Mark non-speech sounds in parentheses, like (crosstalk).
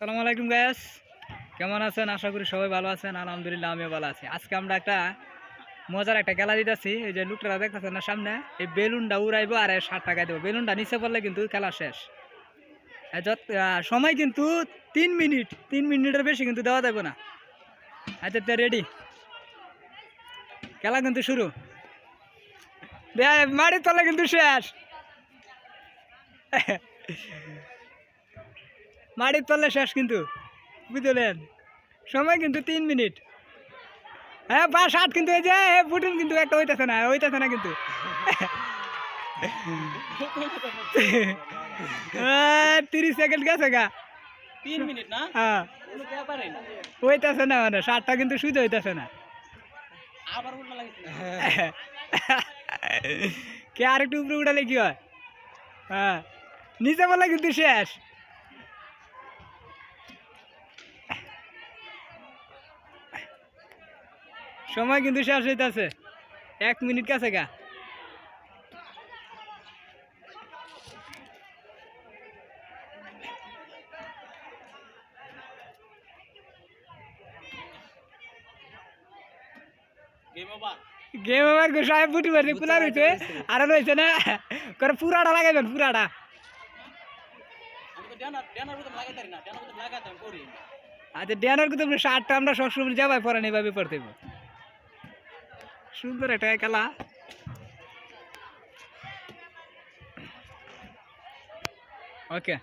সালামু আলাইকুম গ্যাস কেমন আছেন? আশা করি সবাই ভালো আছেন। আলহামদুলিল্লাহ আমিও ভালো আছি। আজকে আমরা একটা মজার একটা খেলা দিতেছি। এই যে লুকটা দেখতেছেন না সামনে? এই বেলুনটা উড়াইবো আর ষাট টাকা দেবো। বেলুনটা নিচে পড়লে কিন্তু খেলা শেষ। যত সময় কিন্তু তিন মিনিট তিন মিনিটের বেশি কিন্তু দেওয়া যাবে না। আচ্ছা তো রেডি খেলা কিন্তু শুরু। দে, মাটির তলে কিন্তু শেষ। (laughs) মাটির তলে শেষ কিন্তু বুঝলেন? সময় কিন্তু তিন মিনিট। হ্যাঁ বা ষাট কিন্তু এই যে বুটুন কিন্তু একটা হইতেছে না হইতেছে না কিন্তু। তিরিশ সেকেন্ড গেছে গা। তিন মিনিট না? হ্যাঁ। হইতেছে না মানে ষাটটা কিন্তু শুধু হইতেছে না। কে আর একটু উপরে উঠালে কি হয়? হ্যাঁ নিচে বলে কিন্তু শেষ। সময় কিন্তু শেষ হইতেছে। এক মিনিট কাছে গা। গেম আমার গোসায় ফুটি মারছে কুলার হইছে আর না? করে পুরাটা লাগাইবেন পুরাটা। আচ্ছা ড্যানার কিন্তু আমরা শার্টটা আমরা সবসময় যাবাই পরে এইভাবে পড়তে হইবো। সুন্দর একটা খেলা ওকে